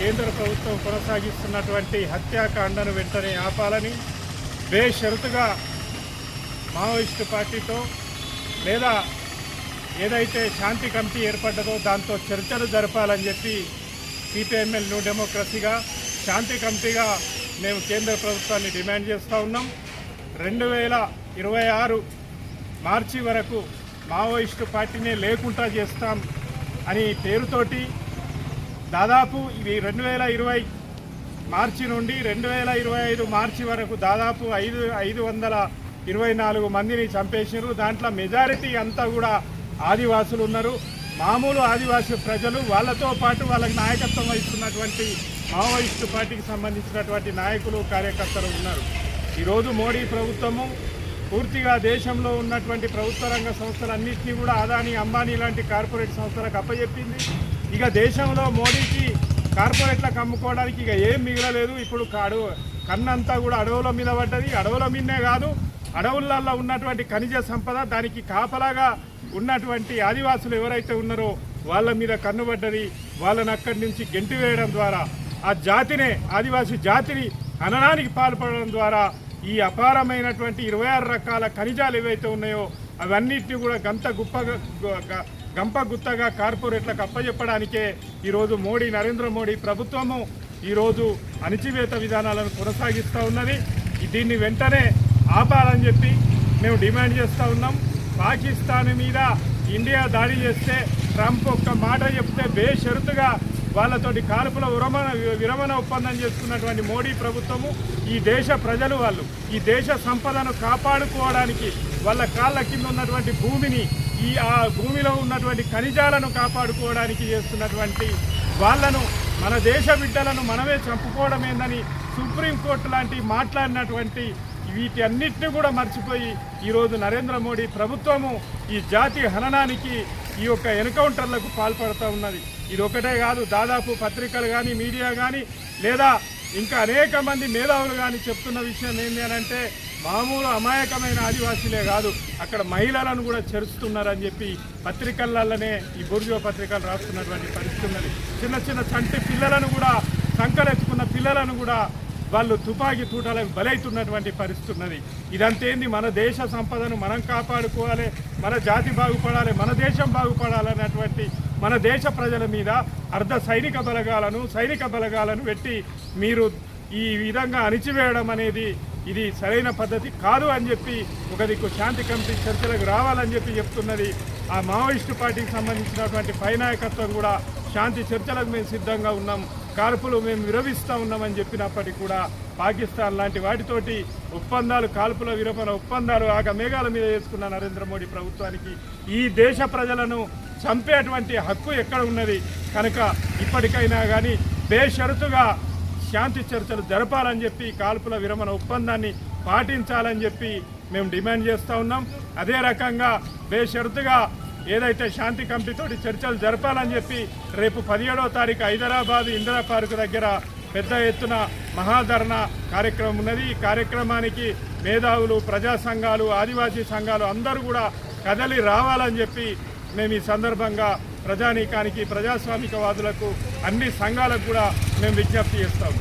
కేంద్ర ప్రభుత్వం కొనసాగిస్తున్నటువంటి హత్యాకాండను వెంటనే ఆపాలని బేషరతుగా మావోయిస్టు పార్టీతో లేదా ఏదైతే శాంతి కమిటీ ఏర్పడ్డదో దాంతో చర్చలు జరపాలని చెప్పి సిపిఎంఎల్ న్యూ డెమోక్రసీగా శాంతి కమిటీగా మేము కేంద్ర ప్రభుత్వాన్ని డిమాండ్ చేస్తూ ఉన్నాం. రెండు వేల ఇరవై ఆరు మార్చి వరకు మావోయిస్టు పార్టీనే లేకుండా చేస్తాం అని పేరుతోటి దాదాపు ఇది రెండు వేల ఇరవై మార్చి నుండి రెండు వేల ఇరవై ఐదు మార్చి వరకు దాదాపు ఐదు ఐదు వందల ఇరవై నాలుగు మందిని చంపేసినారు దాంట్లో మెజారిటీ అంతా కూడా ఆదివాసులు ఉన్నారు. మామూలు ఆదివాసీ ప్రజలు వాళ్ళతో పాటు వాళ్ళకి నాయకత్వం వహిస్తున్నటువంటి మావోయిస్టు పార్టీకి సంబంధించినటువంటి నాయకులు కార్యకర్తలు ఉన్నారు. ఈరోజు మోడీ ప్రభుత్వము పూర్తిగా దేశంలో ఉన్నటువంటి ప్రభుత్వ రంగ సంస్థలన్నింటినీ కూడా అదాని అంబానీ లాంటి కార్పొరేట్ సంస్థలకు అప్పచెప్పింది ఇక దేశంలో మోడీకి కార్పొరేట్లకు అమ్ముకోవడానికి ఇక ఏం మిగలలేదు. ఇప్పుడు అడవు కన్నంతా కూడా అడవుల మీద పడ్డది. అడవుల మీదనే కాదు అడవులలో ఉన్నటువంటి ఖనిజ సంపద దానికి కాపలాగా ఉన్నటువంటి ఆదివాసులు ఎవరైతే ఉన్నారో వాళ్ళ మీద కన్నుబడ్డది వాళ్ళని అక్కడి నుంచి గెంటి వేయడం ద్వారా ఆ జాతినే ఆదివాసి జాతిని హననానికి పాల్పడడం ద్వారా ఈ అపారమైనటువంటి ఇరవై ఆరు రకాల ఖనిజాలు ఏవైతే ఉన్నాయో అవన్నిటిని కూడా గంత గొప్పగా గంప గుత్తగా కార్పొరేట్లకు అప్పజెప్పడానికే ఈరోజు మోడీ నరేంద్ర మోడీ ప్రభుత్వము ఈరోజు అణిచివేత విధానాలను కొనసాగిస్తూ ఉన్నది. దీన్ని వెంటనే ఆపాలని చెప్పి మేము డిమాండ్ చేస్తూ ఉన్నాం. పాకిస్తాన్ మీద ఇండియా దాడి చేస్తే ట్రంప్ ఒక్క మాట చెప్తే బేషరతుగా వాళ్ళతోటి కాల్పుల విరమణ విరమణ ఒప్పందం చేసుకున్నటువంటి మోడీ ప్రభుత్వము ఈ దేశ ప్రజలు వాళ్ళు ఈ దేశ సంపదను కాపాడుకోవడానికి వాళ్ళ కాళ్ళ కింద ఉన్నటువంటి భూమిని ఈ ఆ భూమిలో ఉన్నటువంటి ఖనిజాలను కాపాడుకోవడానికి చేస్తున్నటువంటి వాళ్ళను మన దేశ బిడ్డలను మనమే చంపుకోవడం ఏందని సుప్రీంకోర్టు లాంటి మాట్లాడినటువంటి వీటి అన్నిటిని కూడా మర్చిపోయి ఈరోజు నరేంద్ర మోడీ ప్రభుత్వము ఈ జాతి హననానికి ఈ యొక్క ఎన్కౌంటర్లకు పాల్పడుతూ ఉన్నది. ఇది ఒకటే కాదు దాదాపు పత్రికలు కానీ మీడియా కానీ లేదా ఇంకా అనేక మంది మేధావులు కానీ చెప్తున్న విషయం ఏంటి అని అంటే మామూలు అమాయకమైన ఆదివాసీలే కాదు. అక్కడ మహిళలను కూడా చేరుస్తున్నారని చెప్పి పత్రికలలోనే ఈ బుర్జో పత్రికలు రాస్తున్నటువంటి పరిస్థితి ఉన్నది. చిన్న చిన్న చంటి పిల్లలను కూడా సంకరెత్తుకున్న పిల్లలను కూడా వాళ్ళు తుపాకీ తూటాలకు బలైతున్నటువంటి పరిస్థితి ఉన్నది. ఇదంతేంది మన దేశ సంపదను మనం కాపాడుకోవాలి మన జాతి బాగుపడాలి మన దేశం బాగుపడాలన్నటువంటి మన దేశ ప్రజల మీద అర్ధ సైనిక బలగాలను సైనిక బలగాలను పెట్టి మీరు ఈ విధంగా అణిచివేయడం అనేది ఇది సరైన పద్ధతి కాదు అని చెప్పి ఒక దిక్కు శాంతి కమిటీ చర్చలకు రావాలని చెప్పి చెప్తున్నది. ఆ మావోయిస్టు పార్టీకి సంబంధించినటువంటి పై నాయకత్వం కూడా శాంతి చర్చలకు మేము సిద్ధంగా ఉన్నాం. కాల్పులు మేము విరమిస్తూ ఉన్నామని చెప్పినప్పటికీ కూడా పాకిస్తాన్ లాంటి వాటితోటి ఒప్పందాలు కాల్పుల విరమణ ఒప్పందాలు ఆగ మేఘాల మీద వేసుకున్న నరేంద్ర మోడీ ప్రభుత్వానికి ఈ దేశ ప్రజలను చంపేటువంటి హక్కు ఎక్కడ ఉన్నది? కనుక ఇప్పటికైనా కానీ బేషరతుగా శాంతి చర్చలు జరపాలని చెప్పి కాల్పుల విరమణ ఒప్పందాన్ని పాటించాలని చెప్పి మేము డిమాండ్ చేస్తూ ఉన్నాం. అదే రకంగా బేషరతుగా ఏదైతే శాంతి కమిటీతోటి చర్చలు జరపాలని చెప్పి రేపు పదిహేడవ తారీఖు హైదరాబాద్ ఇందిరా పార్కు దగ్గర పెద్ద ఎత్తున మహాధరణ కార్యక్రమం ఉన్నది. ఈ కార్యక్రమానికి మేధావులు ప్రజా సంఘాలు ఆదివాసీ సంఘాలు అందరూ కూడా కదలి రావాలని చెప్పి మేము ఈ సందర్భంగా ప్రజానీకానికి ప్రజాస్వామికవాదులకు అన్ని సంఘాలకు కూడా మేము విజ్ఞప్తి చేస్తాము.